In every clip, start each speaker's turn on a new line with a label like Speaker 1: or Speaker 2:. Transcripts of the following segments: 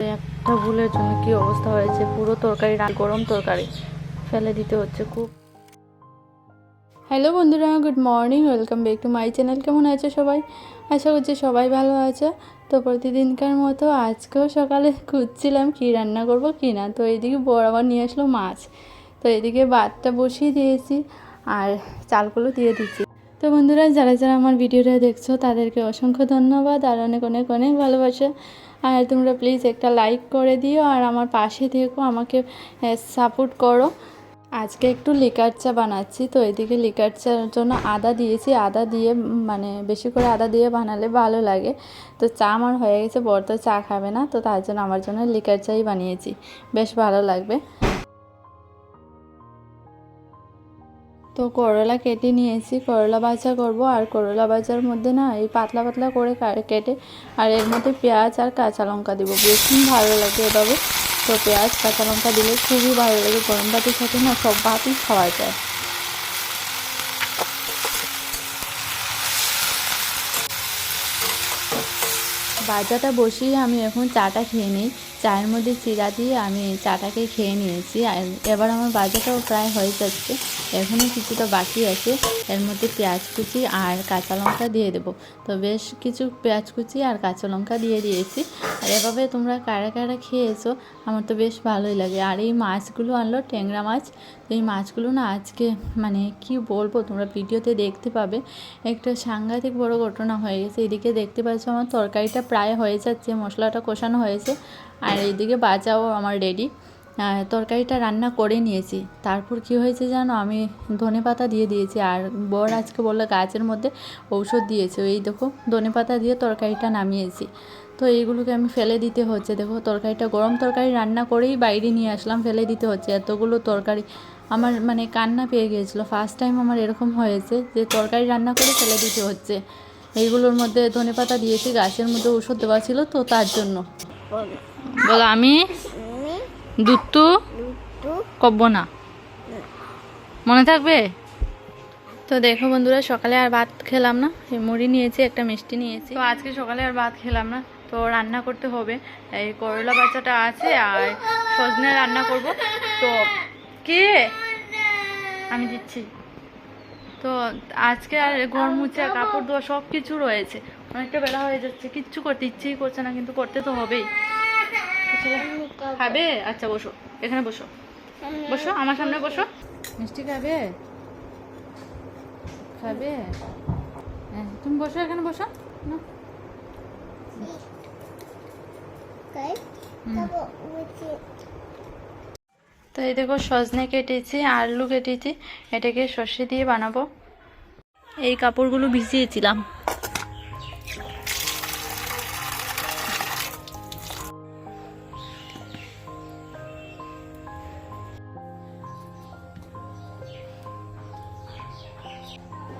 Speaker 1: একটা ভুলের জন্য কি অবস্থা হয়েছে? পুরো তরকারি গরম তরকারি ফেলে দিতে হচ্ছে খুব। হ্যালো বন্ধুরা, good morning, welcome back to my channel. কেমন আছে সবাই? আশা করছি সবাই ভালো আছে। তো প্রতিদিনকার মতো আজকেও সকালে খুঁজছিলাম কী রান্না করব, কী না। তো এইদিকে বড় আবার নিয়ে আসলো মাছ। তো এদিকে ভাতটা বসিয়ে দিয়েছি আর চালগুলো দিয়ে দিচ্ছি। তো বন্ধুরা, যারা যারা আমার ভিডিওটা দেখছ, তাদেরকে অসংখ্য ধন্যবাদ আর অনেক অনেক অনেক ভালোবাসা। আর তোমরা প্লিজ একটা লাইক করে দিও আর আমার পাশে থেকো, আমাকে সাপোর্ট করো। আজকে একটু লিকার চা বানাচ্ছি, তো এদিকে লিকার চার জন্য আদা দিয়েছি। আদা দিয়ে মানে বেশি করে আদা দিয়ে বানালে ভালো লাগে। তো চা আমার হয়ে গেছে বড় তো চা খাবে না, তো তার জন্য, আমার জন্য লিকার চাই বানিয়েছি। বেশ ভালো লাগবে। তো করলা কেটে নিয়েছি। করলা ভাজা করব আর করলা ভাজার মধ্যে না এই পাতলা পাতলা করে কেটে আর এর মধ্যে পেঁয়াজ আর কাঁচা লঙ্কা দেবো। বেশি ভালো লাগে এভাবে। তো পেঁয়াজ, কাঁচা লঙ্কা দিলে খুবই ভালো লাগে। গরম ভাতের সাথে না সব ভাতই খাওয়া যায়। ভাজাটা বসিয়ে আমি এখন চাটা খেয়ে নিই। চায়ের মধ্যে চিরা দিয়ে আমি চাটাকে খেয়ে নিয়েছি। এবার আমার ভাজাটাও প্রায় হয়ে যাচ্ছে। এখনও কিছুটা বাকি আছে। এর মধ্যে পেঁয়াজ কুচি আর কাঁচা লঙ্কা দিয়ে দেবো। তো বেশ কিছু পেঁয়াজ কুচি আর কাঁচা লঙ্কা দিয়ে দিয়েছি। আর এভাবে তোমরা কারা কারা খেয়েছো, আমার তো বেশ ভালোই লাগে। আর এই মাছগুলো আনলো ট্যাংরা মাছ। তো এই মাছগুলো না আজকে মানে কি বলব, তোমরা ভিডিওতে দেখতে পাবে। একটা সাংঘাতিক বড় ঘটনা হয়ে গেছে। এদিকে দেখতে পাচ্ছ আমার তরকারিটা প্রায় হয়ে যাচ্ছে, মশলাটা কষানো হয়েছে। আর এইদিকে বাজাও আমার রেডি তরকারিটা রান্না করে নিয়েছি। তারপর কি হয়েছে জানো? আমি ধনে পাতা দিয়ে দিয়েছি আর বর আজকে বলল গাছের মধ্যে ঔষধ দিয়েছে। এই দেখো, ধনে পাতা দিয়ে তরকারিটা নামিয়েছি। তো এইগুলোকে আমি ফেলে দিতে হচ্ছে। দেখো, তরকারিটা গরম তরকারি রান্না করেই বাইরে নিয়ে আসলাম, ফেলে দিতে হচ্ছে। এতগুলো তরকারি আমার মানে কান্না পেয়ে গিয়েছিল। ফার্স্ট টাইম আমার এরকম হয়েছে যে তরকারি রান্না করে ফেলে দিতে হচ্ছে। এইগুলোর মধ্যে ধনে পাতা দিয়েছি, গাছের মধ্যে ওষুধ দেওয়া ছিল তো তার জন্য। বলো, আমি? দুত্তু কব্ব না মনে থাকবে? তো দেখো বন্ধুরা সকালে আর ভাত খেলাম না। এই মুড়ি নিয়েছি একটা মিষ্টি নিয়েছি। তো আজকে সকালে আর ভাত খেলাম না। তো রান্না করতে হবে। এই করলা বাচ্চাটা আছে আর সজনে রান্না করব। তো কে? আমি দিচ্ছি। তো আজকে আর ঘর মুছে কাপড় ধোয়া সব কিছু রয়েছে। অনেকটা বেলা হয়ে যাচ্ছে। কিচ্ছু করতে ইচ্ছেই করছে না কিন্তু করতে তো হবেই। খাবে? আচ্ছা বসো। এখানে বসো। বসো, আমার সামনে বসো। মিষ্টি খাবে? খাবে? হ্যাঁ তুমি বসো, এখানে বসো। তো এই দেখো, সজনে কেটেছি, আলু কেটেছি। এটাকে সর্ষে দিয়ে বানাবো। এই কাপড়গুলো ভিজিয়েছিলাম।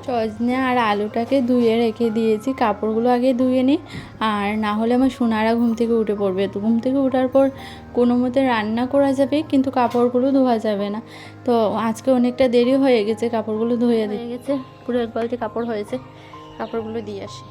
Speaker 1: সজনে আর আলুটাকে ধুয়ে রেখে দিয়েছি। কাপড়গুলো আগে ধুয়ে নিই, আর না হলে আমার সোনারা ঘুম থেকে উঠে পড়বে। তো ঘুম থেকে ওঠার পর কোনো মতে রান্না করা যাবে, কিন্তু কাপড়গুলো ধোয়া যাবে না। তো আজকে অনেকটা দেরি হয়ে গেছে, কাপড়গুলো ধুয়ে দিয়ে গেছে, পুরো এক বালতি কাপড় হয়েছে। কাপড়গুলো দিয়ে আসি।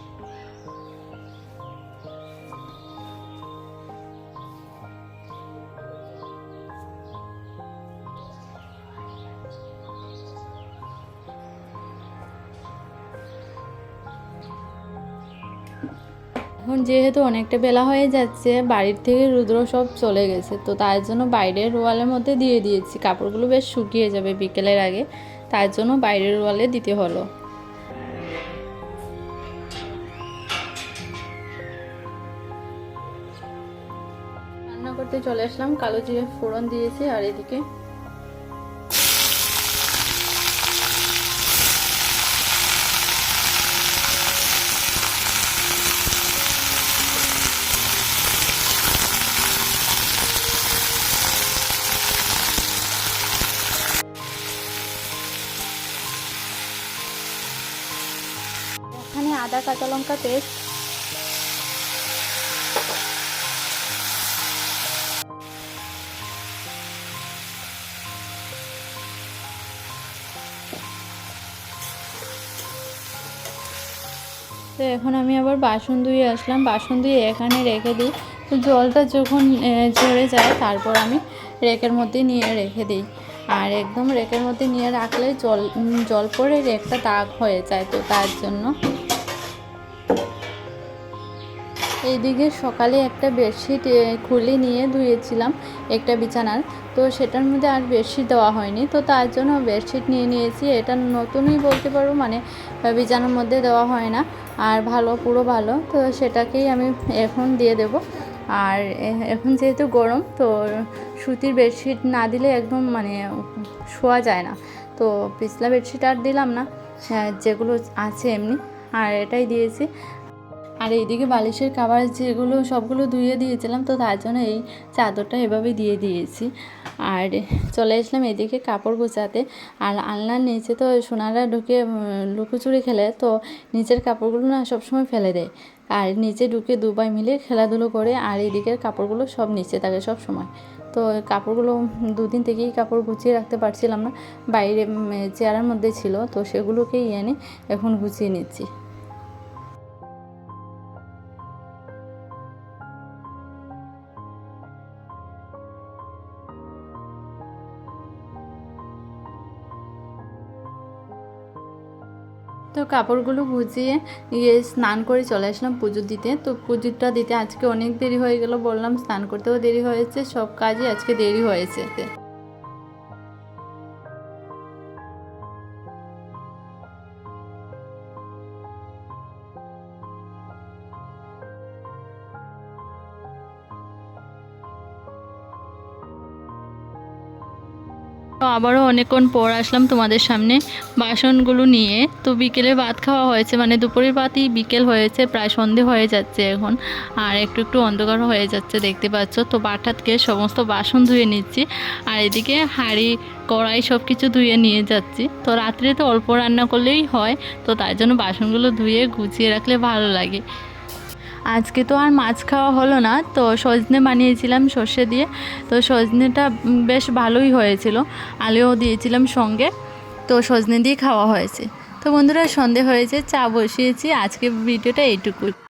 Speaker 1: এখন যেহেতু অনেকটা বেলা হয়ে যাচ্ছে, বাড়ির থেকে রুদ্র সব চলে গেছে, তো তার জন্য বাইরের ওয়ালের মধ্যে দিয়ে দিয়েছি। কাপড়গুলো বেশ শুকিয়ে যাবে বিকেলের আগে, তার জন্য বাইরের ওয়ালে দিতে হলো। রান্না করতে চলে আসলাম, কালো জিরে ফোড়ন দিয়েছি আর এদিকে আদা, কাঁচা লঙ্কা পেস্ট। তো এখন আমি আবার বাসন ধুয়ে আসলাম। বাসন ধুয়ে এখানে রেখে দিই। তো জলটা যখন ঝরে যায়, তারপর আমি রেকের মধ্যে নিয়ে রেখে দিই। আর একদম রেকের মধ্যে নিয়ে রাখলে জল জল পড়ে রেকটা দাগ হয়ে যায় তো তার জন্য। এইদিকে সকালে একটা বেডশিট খুলে নিয়ে ধুয়েছিলাম একটা বিছানার। তো সেটার মধ্যে আর বেডশিট দেওয়া হয়নি। তো তার জন্য বেডশিট নিয়ে নিয়েছি। এটা নতুনই বলতে পারব মানে বিছানার মধ্যে দেওয়া হয় না। আর ভালো, পুরো ভালো। তো সেটাকেই আমি এখন দিয়ে দেব। আর এখন যেহেতু গরম, তো সুতির বেডশিট না দিলে একদম মানে শোয়া যায় না। তো পিছলা বেডশিট আর দিলাম না। যেগুলো আছে এমনি। আর এটাই দিয়েছি। আর এইদিকে বালিশের কাবার যেগুলো সবগুলো ধুয়ে দিয়েছিলাম, তো তার জন্য এই চাদরটা এভাবে দিয়ে দিয়েছি। আর চলে আসলাম এদিকে কাপড় গোছাতে। আর আলনার নিচে তো সোনারা ঢুকে লুকোচুরি খেলে, তো নিচের কাপড়গুলো না সবসময় ফেলে দেয়। আর নিচে ঢুকে দুবাই মিলে খেলাধুলো করে, আর এদিকের কাপড়গুলো সব নিচে থাকে সব সময়। তো কাপড়গুলো দুদিন থেকেই কাপড় গুছিয়ে রাখতে পারছিলাম না, বাইরে চেয়ারের মধ্যে ছিল, তো সেগুলোকেই এনে এখন গুছিয়ে নিচ্ছি। তো কাপড়গুলো গুছিয়ে ইয়ে স্নান করে চলে আসলাম পুজো দিতে। তো পুজোটা দিতে আজকে অনেক দেরি হয়ে গেল, বললাম স্নান করতেও দেরি হয়েছে, সব কাজই আজকে দেরি হয়েছে। তো আবারও অনেকক্ষণ পর আসলাম তোমাদের সামনে বাসনগুলো নিয়ে। তো বিকেলে ভাত খাওয়া হয়েছে মানে দুপুরের ভাতই বিকেল হয়েছে, প্রায় সন্ধে হয়ে যাচ্ছে এখন। আর একটু একটু অন্ধকার হয়ে যাচ্ছে, দেখতে পাচ্ছ। তো বাটাতকে সমস্ত বাসন ধুয়ে নিচ্ছি, আর এদিকে হাঁড়ি, কড়াই সব কিছু ধুয়ে নিয়ে যাচ্ছি। তো রাত্রে তো অল্প রান্না করলেই হয়, তো তার জন্য বাসনগুলো ধুয়ে গুছিয়ে রাখলে ভালো লাগে। আজকে তো আর মাছ খাওয়া হলো না, তো সজনে বানিয়েছিলাম সর্ষে দিয়ে, তো সজনেটা বেশ ভালোই হয়েছিল। আলুও দিয়েছিলাম সঙ্গে, তো সজনে দিয়ে খাওয়া হয়েছে। তো বন্ধুরা সন্ধে হয়েছে, চা বসিয়েছি আজকে ভিডিওটা এইটুকুই।